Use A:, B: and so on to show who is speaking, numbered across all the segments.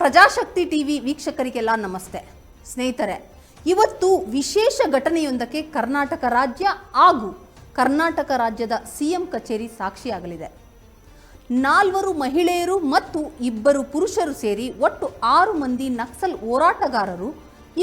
A: ಪ್ರಜಾಶಕ್ತಿ TV ವೀಕ್ಷಕರಿಗೆಲ್ಲ ನಮಸ್ತೆ. ಸ್ನೇಹಿತರೆ, ಇವತ್ತು ವಿಶೇಷ ಘಟನೆಯೊಂದಕ್ಕೆ ಕರ್ನಾಟಕ ರಾಜ್ಯ ಹಾಗೂ ಕರ್ನಾಟಕ ರಾಜ್ಯದ ಸಿಎಂ ಕಚೇರಿ ಸಾಕ್ಷಿಯಾಗಲಿದೆ. ನಾಲ್ವರು ಮಹಿಳೆಯರು ಮತ್ತು ಇಬ್ಬರು ಪುರುಷರು ಸೇರಿ ಒಟ್ಟು ಆರು ಮಂದಿ ನಕ್ಸಲ್ ಹೋರಾಟಗಾರರು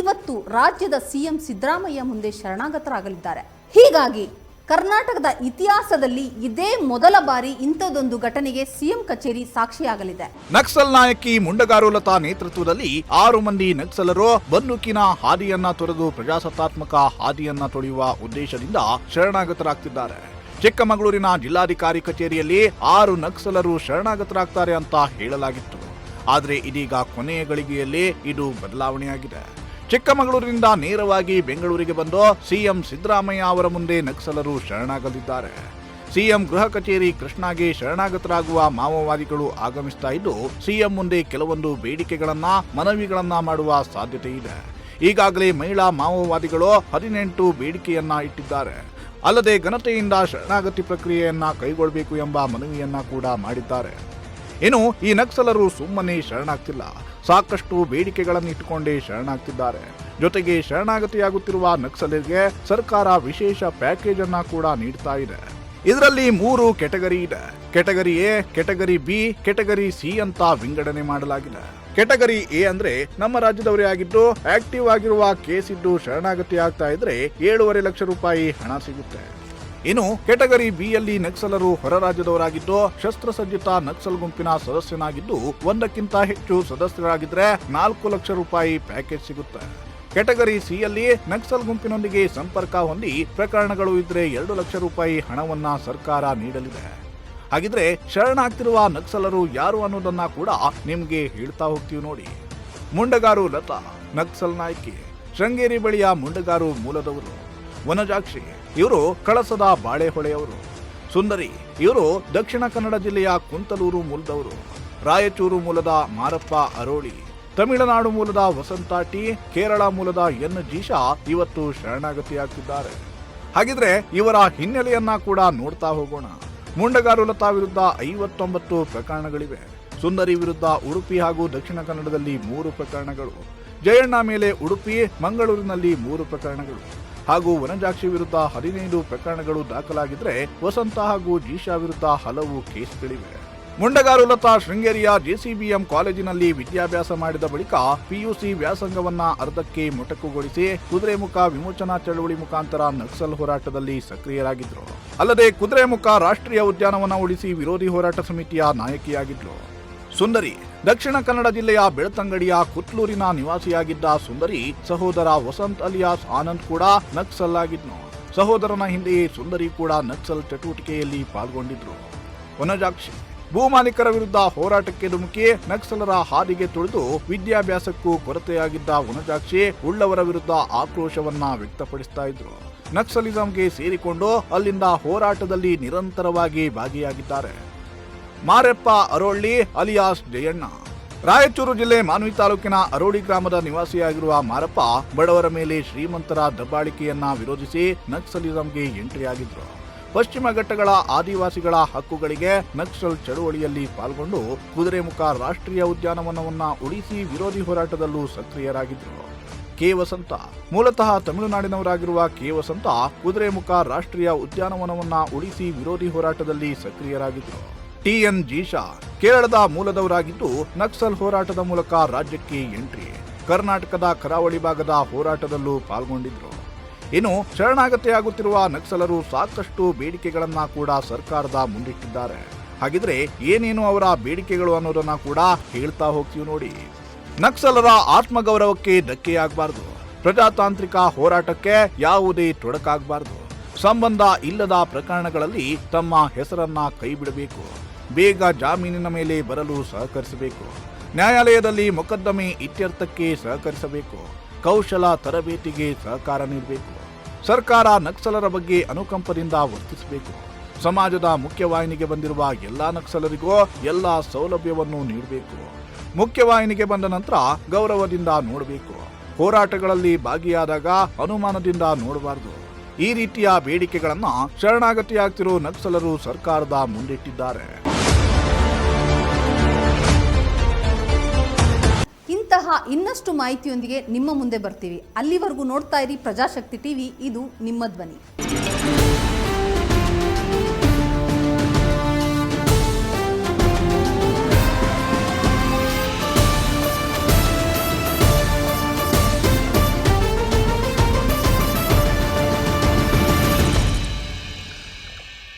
A: ಇವತ್ತು ರಾಜ್ಯದ ಸಿಎಂ ಸಿದ್ದರಾಮಯ್ಯ ಮುಂದೆ ಶರಣಾಗತರಾಗಲಿದ್ದಾರೆ. ಹೀಗಾಗಿ ಕರ್ನಾಟಕದ ಇತಿಹಾಸದಲ್ಲಿ ಇದೇ ಮೊದಲ ಬಾರಿ ಇಂಥದೊಂದು ಘಟನೆಗೆ ಸಿಎಂ ಕಚೇರಿ ಸಾಕ್ಷಿಯಾಗಲಿದೆ.
B: ನಕ್ಸಲ್ ನಾಯಕಿ ಮುಂಡಗಾರು ಲತಾ ನೇತೃತ್ವದಲ್ಲಿ ಆರು ಮಂದಿ ನಕ್ಸಲರು ಬಂದೂಕಿನ ಹಾದಿಯನ್ನ ತೊರೆದು ಪ್ರಜಾಸತ್ತಾತ್ಮಕ ಹಾದಿಯನ್ನ ತೊಳೆಯುವ ಉದ್ದೇಶದಿಂದ ಶರಣಾಗತರಾಗ್ತಿದ್ದಾರೆ. ಚಿಕ್ಕಮಗಳೂರಿನ ಜಿಲ್ಲಾಧಿಕಾರಿ ಕಚೇರಿಯಲ್ಲಿ ಆರು ನಕ್ಸಲರು ಶರಣಾಗತರಾಗ್ತಾರೆ ಅಂತ ಹೇಳಲಾಗಿತ್ತು. ಆದರೆ ಇದೀಗ ಕೊನೆಯ ಗಳಿಗೆಯಲ್ಲಿ ಇದು ಬದಲಾವಣೆಯಾಗಿದೆ. ಚಿಕ್ಕಮಗಳೂರಿನಿಂದ ನೇರವಾಗಿ ಬೆಂಗಳೂರಿಗೆ ಬಂದು ಸಿಎಂ ಸಿದ್ದರಾಮಯ್ಯ ಅವರ ಮುಂದೆ ನಕ್ಸಲರು ಶರಣಾಗಲಿದ್ದಾರೆ. ಸಿಎಂ ಗೃಹ ಕಚೇರಿ ಕೃಷ್ಣಾಗೆ ಶರಣಾಗತರಾಗುವ ಮಾವೋವಾದಿಗಳು ಆಗಮಿಸ್ತಾ ಇದ್ದು, ಸಿಎಂ ಮುಂದೆ ಕೆಲವೊಂದು ಬೇಡಿಕೆಗಳನ್ನ, ಮನವಿಗಳನ್ನ ಮಾಡುವ ಸಾಧ್ಯತೆ ಇದೆ. ಈಗಾಗಲೇ ಮಹಿಳಾ ಮಾವೋವಾದಿಗಳು ಹದಿನೆಂಟು ಬೇಡಿಕೆಯನ್ನ ಇಟ್ಟಿದ್ದಾರೆ. ಅಲ್ಲದೆ ಘನತೆಯಿಂದ ಶರಣಾಗತಿ ಪ್ರಕ್ರಿಯೆಯನ್ನ ಕೈಗೊಳ್ಳಬೇಕು ಎಂಬ ಮನವಿಯನ್ನ ಕೂಡ ಮಾಡಿದ್ದಾರೆ. ಇನ್ನು ಈ ನಕ್ಸಲರು ಸುಮ್ಮನೆ ಶರಣಾಗ್ತಿಲ್ಲ. ಸಾಕಷ್ಟು ಬೇಡಿಕೆಗಳನ್ನು ಇಟ್ಟುಕೊಂಡೇ ಶರಣಾಗ್ತಿದ್ದಾರೆ. ಜೊತೆಗೆ ಶರಣಾಗತಿಯಾಗುತ್ತಿರುವ ನಕ್ಸಲರಿಗೆ ಸರ್ಕಾರ ವಿಶೇಷ ಪ್ಯಾಕೇಜ್ ಅನ್ನ ಕೂಡ ನೀಡ್ತಾ ಇದೆ. ಇದರಲ್ಲಿ ಮೂರು ಕೆಟಗರಿ ಇದೆ. Category A, category B, category C ಅಂತ ವಿಂಗಡಣೆ ಮಾಡಲಾಗಿದೆ. ಕೆಟಗರಿ ಎ ಅಂದ್ರೆ ನಮ್ಮ ರಾಜ್ಯದವರೇ ಆಗಿದ್ದು, ಆಕ್ಟಿವ್ ಆಗಿರುವ ಕೇಸ್ ಇದ್ದು ಶರಣಾಗತಿ ಆಗ್ತಾ ಇದ್ರೆ ಏಳೂವರೆ ಲಕ್ಷ ರೂಪಾಯಿ ಹಣ ಸಿಗುತ್ತೆ. ಇನ್ನು ಕೆಟಗರಿ ಬಿ ಯಲ್ಲಿ ನಕ್ಸಲರು ಹೊರ ರಾಜ್ಯದವರಾಗಿದ್ದು ಶಸ್ತ್ರಸಜ್ಜಿತ ನಕ್ಸಲ್ ಗುಂಪಿನ ಸದಸ್ಯನಾಗಿದ್ದು, ಒಂದಕ್ಕಿಂತ ಹೆಚ್ಚು ಸದಸ್ಯರಾಗಿದ್ರೆ ನಾಲ್ಕು ಲಕ್ಷ ರೂಪಾಯಿ ಪ್ಯಾಕೇಜ್ ಸಿಗುತ್ತೆ. ಕೆಟಗರಿ ಸಿ ಯಲ್ಲಿ ನಕ್ಸಲ್ ಗುಂಪಿನೊಂದಿಗೆ ಸಂಪರ್ಕ ಹೊಂದಿ ಪ್ರಕರಣಗಳು ಇದ್ರೆ ಎರಡು ಲಕ್ಷ ರೂಪಾಯಿ ಹಣವನ್ನ ಸರ್ಕಾರ ನೀಡಲಿದೆ. ಹಾಗಿದ್ರೆ ಶರಣಾಗ್ತಿರುವ ನಕ್ಸಲರು ಯಾರು ಅನ್ನೋದನ್ನ ಕೂಡ ನಿಮ್ಗೆ ಹೇಳ್ತಾ ಹೋಗ್ತೀವಿ ನೋಡಿ. ಮುಂಡಗಾರು ಲತಾ, ನಕ್ಸಲ್ ನಾಯಕಿ, ಶೃಂಗೇರಿ ಬಳಿಯ ಮುಂಡಗಾರು ಮೂಲದವರು, ವನಜಾಕ್ಷಿ ಇವರು ಕಳಸದ ಬಾಳೆಹೊಳೆಯವರು. ಸುಂದರಿ, ಇವರು ದಕ್ಷಿಣ ಕನ್ನಡ ಜಿಲ್ಲೆಯ ಕುಂತಲೂರು ಮೂಲದವರು. ರಾಯಚೂರು ಮೂಲದ ಮಾರಪ್ಪ ಅರೋಳಿ. ತಮಿಳುನಾಡು ಮೂಲದ ವಸಂತ ಟಿ ಕೇರಳ ಮೂಲದ ಎನ್ ಜೀಶಾ ಇವತ್ತು ಶರಣಾಗತಿಯಾಗ್ತಿದ್ದಾರೆ ಹಾಗಿದ್ರೆ ಇವರ ಹಿನ್ನೆಲೆಯನ್ನ ಕೂಡ ನೋಡ್ತಾ ಹೋಗೋಣ. ಮುಂಡಗಾರು ಲತಾ ವಿರುದ್ಧ ಐವತ್ತೊಂಬತ್ತು ಪ್ರಕರಣಗಳಿವೆ. ಸುಂದರಿ ವಿರುದ್ಧ ಉಡುಪಿ ಹಾಗೂ ದಕ್ಷಿಣ ಕನ್ನಡದಲ್ಲಿ ಮೂರು ಪ್ರಕರಣಗಳು. ಜಯಣ್ಣ ಮೇಲೆ ಉಡುಪಿ, ಮಂಗಳೂರಿನಲ್ಲಿ ಮೂರು ಪ್ರಕರಣಗಳು. ಹಾಗೂ ವನಜಾಕ್ಷಿ ವಿರುದ್ಧ ಹದಿನೈದು ಪ್ರಕರಣಗಳು ದಾಖಲಾಗಿದ್ರೆ ವಸಂತ ಹಾಗೂ ಜೀಶಾ ವಿರುದ್ಧ ಹಲವು ಕೇಸ್ಗಳಿವೆ. ಮುಂಡಗಾರು ಲತಾ ಶೃಂಗೇರಿಯ ಜೆಸಿಬಿಎಂ ಕಾಲೇಜಿನಲ್ಲಿ ವಿದ್ಯಾಭ್ಯಾಸ ಮಾಡಿದ ಬಳಿಕ ಪಿಯುಸಿ ವ್ಯಾಸಂಗವನ್ನ ಅರ್ಧಕ್ಕೆ ಮೊಟಕುಗೊಳಿಸಿ ಕುದುರೆಮುಖ ವಿಮೋಚನಾ ಚಳವಳಿ ಮುಖಾಂತರ ನಕ್ಸಲ್ ಹೋರಾಟದಲ್ಲಿ ಸಕ್ರಿಯರಾಗಿದ್ರು. ಅಲ್ಲದೆ ಕುದುರೆಮುಖ ರಾಷ್ಟ್ರೀಯ ಉದ್ಯಾನವನ ಉಳಿಸಿ ವಿರೋಧಿ ಹೋರಾಟ ಸಮಿತಿಯ ನಾಯಕಿಯಾಗಿದ್ರು. ಸುಂದರಿ ದಕ್ಷಿಣ ಕನ್ನಡ ಜಿಲ್ಲೆಯ ಬೆಳ್ತಂಗಡಿಯ ಕುತ್ಲೂರಿನ ನಿವಾಸಿಯಾಗಿದ್ದ ಸುಂದರಿ ಸಹೋದರ ವಸಂತ್ ಅಲಿಯಾಸ್ ಆನಂದ್ ಕೂಡ ನಕ್ಸಲ್ ಆಗಿದ್ನು ಸಹೋದರನ ಹಿಂದೆಯೇ ಸುಂದರಿ ಕೂಡ ನಕ್ಸಲ್ ಚಟುವಟಿಕೆಯಲ್ಲಿ ಪಾಲ್ಗೊಂಡಿದ್ರು. ವನಜಾಕ್ಷಿ ಭೂಮಾಲೀಕರ ವಿರುದ್ಧ ಹೋರಾಟಕ್ಕೆ ಧುಮುಕಿ ನಕ್ಸಲರ ಹಾದಿಗೆ ತುಳಿದು ವಿದ್ಯಾಭ್ಯಾಸಕ್ಕೂ ಕೊರತೆಯಾಗಿದ್ದ ವನಜಾಕ್ಷಿ ಉಳ್ಳವರ ವಿರುದ್ಧ ಆಕ್ರೋಶವನ್ನ ವ್ಯಕ್ತಪಡಿಸ್ತಾ ಇದ್ರು. ನಕ್ಸಲಿಸಂಗೆ ಸೇರಿಕೊಂಡು ಅಲ್ಲಿಂದ ಹೋರಾಟದಲ್ಲಿ ನಿರಂತರವಾಗಿ ಭಾಗಿಯಾಗಿದ್ದಾರೆ. ಮಾರೆಪ್ಪ ಅರೋಳ್ಳಿ ಅಲಿಯಾಸ್ ಜಯಣ್ಣ. ರಾಯಚೂರು ಜಿಲ್ಲೆ ಮಾನ್ವಿ ತಾಲೂಕಿನ ಅರೋಡಿ ಗ್ರಾಮದ ನಿವಾಸಿಯಾಗಿರುವ ಮಾರಪ್ಪ ಬಡವರ ಮೇಲೆ ಶ್ರೀಮಂತರ ದಬ್ಬಾಳಿಕೆಯನ್ನ ವಿರೋಧಿಸಿ ನಕ್ಸಲಿಸಂಗೆ ಎಂಟ್ರಿಯಾಗಿದ್ರು. ಪಶ್ಚಿಮ ಘಟ್ಟಗಳ ಆದಿವಾಸಿಗಳ ಹಕ್ಕುಗಳಿಗೆ ನಕ್ಸಲ್ ಚಳುವಳಿಯಲ್ಲಿ ಪಾಲ್ಗೊಂಡು ಕುದುರೆಮುಖ ರಾಷ್ಟ್ರೀಯ ಉದ್ಯಾನವನವನ್ನ ಉಳಿಸಿ ವಿರೋಧಿ ಹೋರಾಟದಲ್ಲೂ ಸಕ್ರಿಯರಾಗಿದ್ರು. ಕೆ. ವಸಂತ. ಮೂಲತಃ ತಮಿಳುನಾಡಿನವರಾಗಿರುವ ಕೆ. ವಸಂತ ಕುದುರೆಮುಖ ರಾಷ್ಟ್ರೀಯ ಉದ್ಯಾನವನವನ್ನ ಉಳಿಸಿ ವಿರೋಧಿ ಹೋರಾಟದಲ್ಲಿ ಸಕ್ರಿಯರಾಗಿದ್ರು. ಟಿಎನ್ ಜೀಶಾ ಕೇರಳದ ಮೂಲದವರಾಗಿದ್ದು ನಕ್ಸಲ್ ಹೋರಾಟದ ಮೂಲಕ ರಾಜ್ಯಕ್ಕೆ ಎಂಟ್ರಿ. ಕರ್ನಾಟಕದ ಕರಾವಳಿ ಭಾಗದ ಹೋರಾಟದಲ್ಲೂ ಪಾಲ್ಗೊಂಡಿದ್ರು. ಇನ್ನು ಶರಣಾಗತಿಯಾಗುತ್ತಿರುವ ನಕ್ಸಲರು ಸಾಕಷ್ಟು ಬೇಡಿಕೆಗಳನ್ನ ಕೂಡ ಸರ್ಕಾರದ ಮುಂದಿಟ್ಟಿದ್ದಾರೆ. ಹಾಗಿದ್ರೆ ಏನೇನು ಅವರ ಬೇಡಿಕೆಗಳು ಅನ್ನೋದನ್ನ ಕೂಡ ಹೇಳ್ತಾ ಹೋಗ್ತೀವಿ ನೋಡಿ. ನಕ್ಸಲರ ಆತ್ಮಗೌರವಕ್ಕೆ ಧಕ್ಕೆಯಾಗಬಾರದು. ಪ್ರಜಾತಾಂತ್ರಿಕ ಹೋರಾಟಕ್ಕೆ ಯಾವುದೇ ತೊಡಕಾಗಬಾರದು. ಸಂಬಂಧ ಇಲ್ಲದ ಪ್ರಕರಣಗಳಲ್ಲಿ ತಮ್ಮ ಹೆಸರನ್ನ ಕೈಬಿಡಬೇಕು. ಬೇಗ ಜಾಮೀನಿನ ಮೇಲೆ ಬರಲು ಸಹಕರಿಸಬೇಕು. ನ್ಯಾಯಾಲಯದಲ್ಲಿ ಮೊಕದ್ದಮೆ ಇತ್ಯರ್ಥಕ್ಕೆ ಸಹಕರಿಸಬೇಕು. ಕೌಶಲ ತರಬೇತಿಗೆ ಸಹಕಾರ ನೀಡಬೇಕು. ಸರ್ಕಾರ ನಕ್ಸಲರ ಬಗ್ಗೆ ಅನುಕಂಪದಿಂದ ವರ್ತಿಸಬೇಕು. ಸಮಾಜದ ಮುಖ್ಯವಾಹಿನಿಗೆ ಬಂದಿರುವ ಎಲ್ಲ ನಕ್ಸಲರಿಗೂ ಎಲ್ಲ ಸೌಲಭ್ಯವನ್ನು ನೀಡಬೇಕು. ಮುಖ್ಯವಾಹಿನಿಗೆ ಬಂದ ನಂತರ ಗೌರವದಿಂದ ನೋಡಬೇಕು. ಹೋರಾಟಗಳಲ್ಲಿ ಭಾಗಿಯಾದಾಗ ಅನುಮಾನದಿಂದ ನೋಡಬಾರದು. ಈ ರೀತಿಯ ಬೇಡಿಕೆಗಳನ್ನು ಶರಣಾಗತಿಯಾಗ್ತಿರೋ ನಕ್ಸಲರು ಸರ್ಕಾರದ ಮುಂದಿಟ್ಟಿದ್ದಾರೆ.
A: ಇನ್ನಷ್ಟು ಮಾಹಿತಿಯೊಂದಿಗೆ ನಿಮ್ಮ ಮುಂದೆ ಬರ್ತೀವಿ. ಅಲ್ಲಿವರೆಗೂ ನೋಡ್ತಾ ಇರಿ ಪ್ರಜಾಶಕ್ತಿ ಟಿವಿ ಇದು ನಿಮ್ಮ ಧ್ವನಿ.